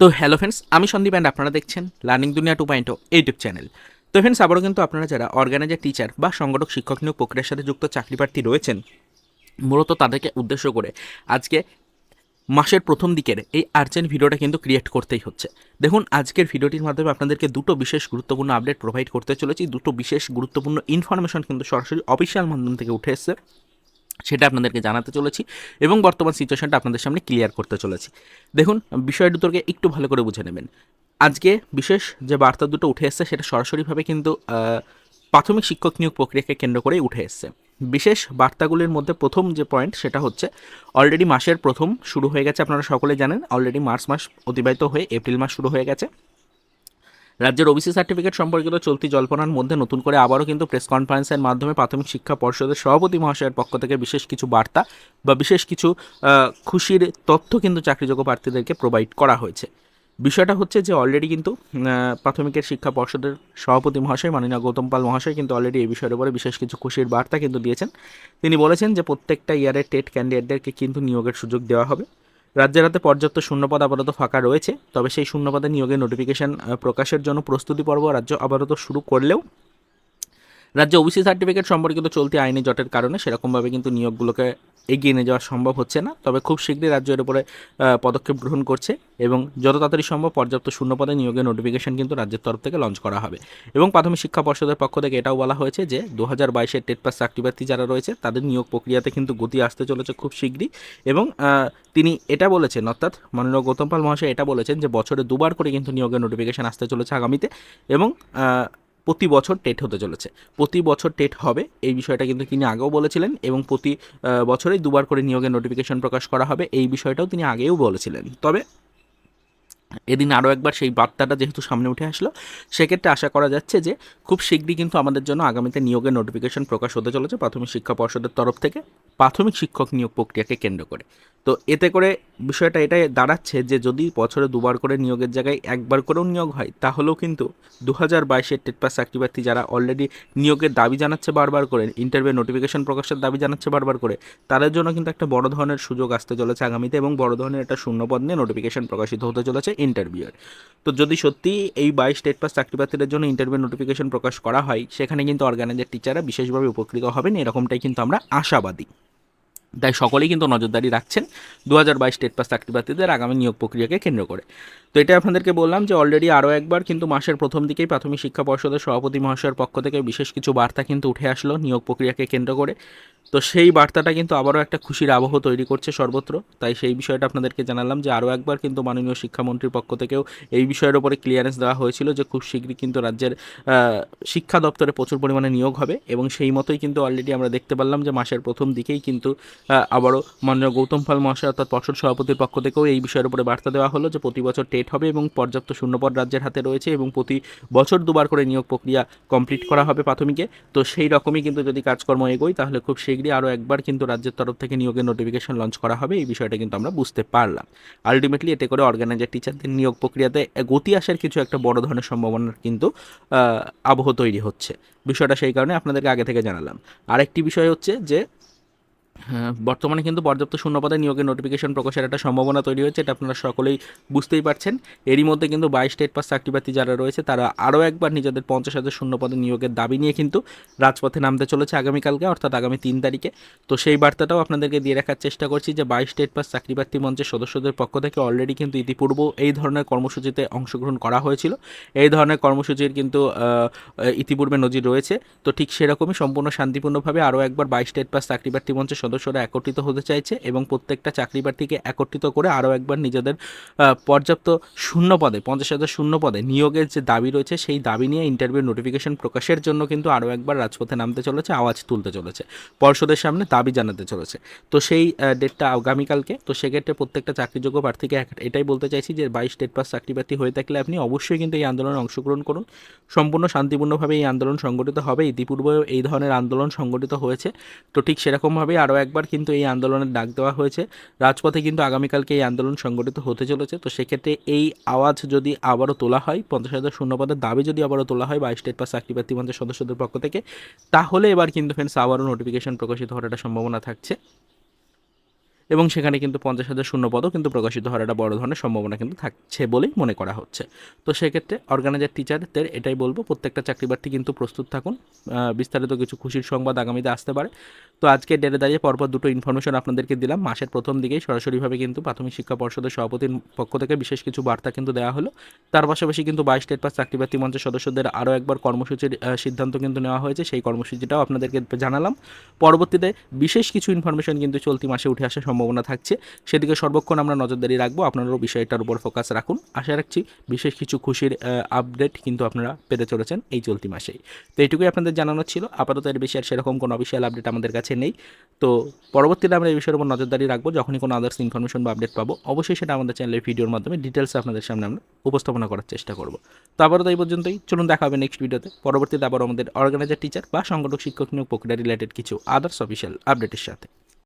তো hello friends আমি Sandeep and আপনারা দেখছেন learning Duniya two point YouTube channel তো ফ্রেন্ডস আবারও কিন্তু আপনারা যারা অর্গানাইজার টিচার বা সংগঠক, শিক্ষক নিয়োগ প্রক্রিয়ার সাথে যুক্ত চাকরি প্রার্থী রয়েছেন, মূলত তাদেরকে উদ্দেশ্য করে আজকে মাসের প্রথম দিকের এই আর্জেন্ট ভিডিওটা কিন্তু ক্রিয়েট করতেই হচ্ছে। দেখুন, আজকের ভিডিওটির মাধ্যমে আপনাদেরকে দুটো বিশেষ গুরুত্বপূর্ণ আপডেট প্রোভাইড করতে চলেছি। দুটো বিশেষ গুরুত্বপূর্ণ ইনফরমেশন কিন্তু সরাসরি অফিসিয়াল মাধ্যম থেকে উঠে এসেছে। সেটা আপনাদেরকে জানাতে চলেছি এবং বর্তমান সিচুয়েশনটা আপনাদের সামনে ক্লিয়ার করতে চলেছি। দেখুন বিষয় দুটোকে একটু ভালো করে বুঝে নেবেন। আজকে বিশেষ যে বার্তা দুটো উঠে এসছে, সেটা সরাসরিভাবে কিন্তু প্রাথমিক শিক্ষক নিয়োগ প্রক্রিয়াকে কেন্দ্র করেই উঠে এসছে। বিশেষ বার্তাগুলির মধ্যে প্রথম যে পয়েন্ট সেটা হচ্ছে অলরেডি মাসের প্রথম শুরু হয়ে গেছে, আপনারা সকলে জানেন অলরেডি মার্চ মাস অতিবাহিত হয়ে, এপ্রিল মাস শুরু হয়ে গেছে। রাজ্যের ওবিসি সার্টিফিকেট সম্পর্কিত চলতি জল্পনার মধ্যে নতুন করে আবারও কিন্তু প্রেস কনফারেন্সের মাধ্যমে প্রাথমিক শিক্ষা পর্ষদের সভাপতি মহাশয়ের পক্ষ থেকে বিশেষ কিছু বার্তা বা বিশেষ কিছু খুশির তথ্য কিন্তু চাকরিযোগ্য প্রার্থীদেরকে প্রোভাইড করা হয়েছে। বিষয়টা হচ্ছে যে অলরেডি কিন্তু প্রাথমিকের শিক্ষা পর্ষদের সভাপতি মহাশয় মাননীয় গৌতম পাল মহাশয় কিন্তু অলরেডি এই বিষয়ের উপরে বিশেষ কিছু খুশির বার্তা কিন্তু দিয়েছেন। তিনি বলেছেন যে প্রত্যেকটা ইয়ারের টেট ক্যান্ডিডেটদেরকে কিন্তু নিয়োগের সুযোগ দেওয়া হবে। রাজ্যের হাতে পর্যাপ্ত শূন্যপদ আপাতত ফাঁকা রয়েছে, তবে সেই শূন্যপদে নিয়োগের নোটিফিকেশন প্রকাশের জন্য প্রস্তুতি পর্ব রাজ্য আপাতত শুরু করলেও রাজ্য ওবিসি সার্টিফিকেট সম্পর্কিত চলতি আইনি জটের কারণে সেরকমভাবে কিন্তু নিয়োগগুলোকে এগিয়ে নিয়ে যাওয়া সম্ভব হচ্ছে না। তবে খুব শীঘ্রই রাজ্য এর উপরে পদক্ষেপ গ্রহণ করছে এবং যত তাড়াতাড়ি সম্ভব পর্যাপ্ত শূন্যপদে নিয়োগের নোটিফিকেশন কিন্তু রাজ্যের তরফ থেকে লঞ্চ করা হবে। এবং প্রাথমিক শিক্ষা পর্ষদের পক্ষ থেকে এটাও বলা হয়েছে যে দু হাজার বাইশের টেট পাস চাকরিপ্রার্থী যারা রয়েছে, তাদের নিয়োগ প্রক্রিয়াতে কিন্তু গতি আসতে চলেছে খুব শীঘ্রই। এবং তিনি এটা বলেছেন, অর্থাৎ মাননীয় গৌতম পাল মহাশয় এটা বলেছেন যে, বছরে দুবার করে কিন্তু নিয়োগের নোটিফিকেশন আসতে চলেছে আগামীতে। এবং প্রতি বছর টেট হতে চলেছে। প্রতি বছর টেট হবে, এই বিষয়টা কিন্তু তিনি আগেও বলেছিলেন এবং প্রতি বছরেই দুবার করে নিয়োগের নোটিফিকেশন প্রকাশ করা হবে, এই বিষয়টাও তিনি আগেও বলেছিলেন। তবে এদিন আরও একবার সেই বার্তাটা যেহেতু সামনে উঠে আসলো, সেক্ষেত্রে আশা করা যাচ্ছে যে খুব শীঘ্রই কিন্তু আমাদের জন্য আগামীতে নিয়োগের নোটিফিকেশন প্রকাশ হতে চলেছে প্রাথমিক শিক্ষা পর্ষদের তরফ থেকে। প্রাথমিক শিক্ষক নিয়োগ প্রক্রিয়াকে কেন্দ্র করে। তো এতে করে বিষয়টা এটাই দাঁড়াচ্ছে যে যদি বছরে দুবার করে নিয়োগের জায়গায় একবার করেও নিয়োগ হয়, তাহলেও কিন্তু দু হাজার বাইশের টেট পাস চাকরিপ্রার্থী যারা অলরেডি নিয়োগের দাবি জানাচ্ছে বারবার করে ইন্টারভিউ নোটিফিকেশন প্রকাশের দাবি জানাচ্ছে বারবার করে, তাদের জন্য কিন্তু একটা বড় ধরনের সুযোগ আসতে চলেছে আগামীতে এবং বড় ধরনের একটা শূন্যপদ নিয়ে নোটিফিকেশন প্রকাশিত হতে চলেছে ইন্টারভিউয়ের তো যদি সত্যি এই বাইশ স্টেট পাস চাকরিপ্রার্থীদের জন্য ইন্টারভিউ নোটিফিকেশন প্রকাশ করা হয়, সেখানে কিন্তু অর্গানাইজার টিচাররা বিশেষভাবে উপকৃত হবেন, এরকমটাই কিন্তু আমরা আশাবাদী। তাই সকলেই কিন্তু নজরদারি রাখছেন দু হাজার বাইশ স্টেট পাস চাকরিপ্রার্থীদের আগামী নিয়োগ প্রক্রিয়াকে কেন্দ্র করে। তো এটা আপনাদেরকে বললাম যে অলরেডি আরও একবার কিন্তু মাসের প্রথম দিকেই প্রাথমিক শিক্ষা পর্ষদের সভাপতি মহাশয়ের পক্ষ থেকে বিশেষ কিছু বার্তা কিন্তু উঠে আসলো নিয়োগ প্রক্রিয়াকে কেন্দ্র করে। তো সেই বার্তাটা কিন্তু আবারও একটা খুশির আবহ তৈরি করছে সর্বত্র। তাই সেই বিষয়টা আপনাদেরকে জানালাম যে আরও একবার কিন্তু মাননীয় শিক্ষামন্ত্রীর পক্ষ থেকেও এই বিষয়ের উপরে ক্লিয়ারেন্স দেওয়া হয়েছিল যে খুব শীঘ্রই কিন্তু রাজ্যের শিক্ষা দপ্তরে প্রচুর পরিমাণে নিয়োগ হবে এবং সেই মতোই কিন্তু অলরেডি আমরা দেখতে পারলাম যে মাসের প্রথম দিকেই কিন্তু আবারও মাননীয় গৌতম পাল মহাশয় অর্থাৎ পর্ষদ সভাপতির পক্ষ থেকেও এই বিষয়ের উপরে বার্তা দেওয়া হলো যে প্রতি বছর টেট হবে এবং পর্যাপ্ত শূন্যপদ রাজ্যের হাতে রয়েছে এবং প্রতি বছর দুবার করে নিয়োগ প্রক্রিয়া কমপ্লিট করা হবে প্রাথমিকে। তো সেই রকমই কিন্তু যদি কাজকর্ম এগোয় তাহলে খুব শীঘ্রই আরও একবার কিন্তু রাজ্যের তরফ থেকে নিয়োগের নোটিফিকেশন লঞ্চ করা হবে, এই বিষয়টা কিন্তু আমরা বুঝতে পারলাম। আলটিমেটলি এতে করে অর্গানাইজার টিচারদের নিয়োগ প্রক্রিয়াতে গতি আসার কিছু একটা বড় ধরনের সম্ভাবনার কিন্তু আবহ তৈরি হচ্ছে। বিষয়টা সেই কারণে আপনাদেরকে আগে থেকে জানালাম। আরেকটি বিষয় হচ্ছে যে বর্তমানে কিন্তু পর্যাপ্ত শূন্যপদে নিয়োগের নোটিফিকেশন প্রকাশের একটা সম্ভাবনা তৈরি হয়েছে, এটা আপনারা সকলেই বুঝতেই পারছেন। এরই মধ্যে কিন্তু বাইশ স্টেট পাস চাকরিপ্রার্থী যারা রয়েছে, তারা আরও একবার নিজেদের পঞ্চাশ হাজার শূন্যপদে নিয়োগের দাবি নিয়ে কিন্তু রাজপথে নামতে চলেছে আগামীকালকে, অর্থাৎ আগামী তিন তারিখে। তো সেই বার্তাটাও আপনাদেরকে দিয়ে রাখার চেষ্টা করছি যে বাইশ স্টেট পাস চাকরিপ্রার্থী মঞ্চের সদস্যদের পক্ষ থেকে অলরেডি কিন্তু ইতিপূর্ব এই ধরনের কর্মসূচিতে অংশগ্রহণ করা হয়েছিল। এই ধরনের কর্মসূচির কিন্তু ইতিপূর্বে নজির রয়েছে। তো ঠিক সেরকমই সম্পূর্ণ শান্তিপূর্ণভাবে আরও একবার বাইশ স্টেট পাস চাকরি প্রার্থী মঞ্চের সদস্যরা একত্রিত হতে চাইছে এবং প্রত্যেকটা চাকরি প্রার্থীকে একত্রিত করে আরও একবার নিজেদের পর্যাপ্ত শূন্য পদে, পঞ্চাশ হাজার শূন্য পদে নিয়োগের যে দাবি রয়েছে সেই দাবি নিয়ে ইন্টারভিউ নোটিফিকেশন প্রকাশের জন্য কিন্তু আরও একবার রাজপথে নামতে চলেছে, আওয়াজ তুলতে চলেছে। পর্ষদের সামনে দাবি জানাতে চলেছে। তো সেই ডেটটা আগামীকালকে, তো সেক্ষেত্রে প্রত্যেকটা চাকরিযোগ্য প্রার্থীকে এটাই বলতে চাইছি যে বাইশ স্টেট পাস চাকরি প্রার্থী হয়ে থাকলে আপনি অবশ্যই কিন্তু এই আন্দোলনে অংশগ্রহণ করুন। সম্পূর্ণ শান্তিপূর্ণভাবে এই আন্দোলন সংগঠিত হবে। ইতিপূর্বেও এই ধরনের আন্দোলন সংগঠিত হয়েছে। তো ঠিক সেরকমভাবে আরও একবার কিন্তু এই আন্দোলনের ডাক দেওয়া হয়েছে। রাজপথে কিন্তু আগামীকালকে এই আন্দোলন সংগঠিত হতে চলেছে। তো সেক্ষেত্রে এই আওয়াজ যদি আবারও তোলা হয়, পঞ্চাশ হাজার শূন্যপদের দাবি যদি আবারও তোলা হয় বা স্টেট পাস চাকরি প্রার্থী সদস্যদের পক্ষ থেকে, তাহলে এবার কিন্তু ফ্রেন্ডস আবারও নোটিফিকেশন প্রকাশিত হওয়ার একটা সম্ভাবনা থাকছে। এবং সেখানে কিন্তু পঞ্চাশ হাজার শূন্য পদও কিন্তু প্রকাশিত হওয়ার একটা বড় ধরনের সম্ভাবনা কিন্তু থাকছে বলেই মনে করা হচ্ছে। তো সেক্ষেত্রে অর্গানাইজার টিচারদের এটাই বলব, প্রত্যেকটা চাকরি প্রার্থী কিন্তু প্রস্তুত থাকুন। বিস্তারিত কিছু খুশির সংবাদ আগামীতে আসতে পারে। তো আজকে ডেটে দাঁড়িয়ে পরপর দুটো ইনফরমেশন আপনাদেরকে দিলাম। মাসের প্রথম দিকেই সরাসরিভাবে কিন্তু প্রাথমিক শিক্ষা পর্ষদের সভাপতির পক্ষ থেকে বিশেষ কিছু বার্তা কিন্তু দেওয়া হলো। তার পাশাপাশি কিন্তু বাইশ স্টেট পাস চাকরি প্রার্থী মঞ্চের সদস্যদের আরও একবার কর্মসূচির সিদ্ধান্ত কিন্তু নেওয়া হয়েছে। সেই কর্মসূচিটাও আপনাদেরকে জানালাম। পরবর্তীতে বিশেষ কিছু ইনফরমেশন কিন্তু চলতি মাসে উঠে আসার সম্ভাবনা থাকছে। সেদিকে সর্বক্ষণ আমরা নজরদারি রাখব। আপনারাও বিষয়টার উপর ফোকাস রাখুন। আশা রাখছি বিশেষ কিছু খুশির আপডেট কিন্তু আপনারা পেতে চলেছেন এই চলতি মাসেই। তো এইটুকুই আপনাদের জানানো ছিল। আপাতত এর বেশি আর সেরকম কোনো অফিসিয়াল আপডেট আমাদের কাছে নেই। তো পরবর্তীতে আমরা এই বিষয়ের উপর নজরদারি রাখব। যখনই কোনো আদার্স ইনফরমেশন বা আপডেট পাবো, অবশ্যই সেটা আমাদের চ্যানেলের ভিডিওর মাধ্যমে ডিটেলস আপনাদের সামনে আমরা উপস্থাপনা করার চেষ্টা করব। তো আবারও তো এই পর্যন্তই। চলুন দেখা হবে নেক্সট ভিডিওতে পরবর্তীতে আবার আমাদের অর্গানাইজার টিচার বা সংগঠক, শিক্ষক নিয়োগ প্রক্রিয়া রিলেটেড কিছু আদার্স অফিসিয়াল আপডেটের সাথে।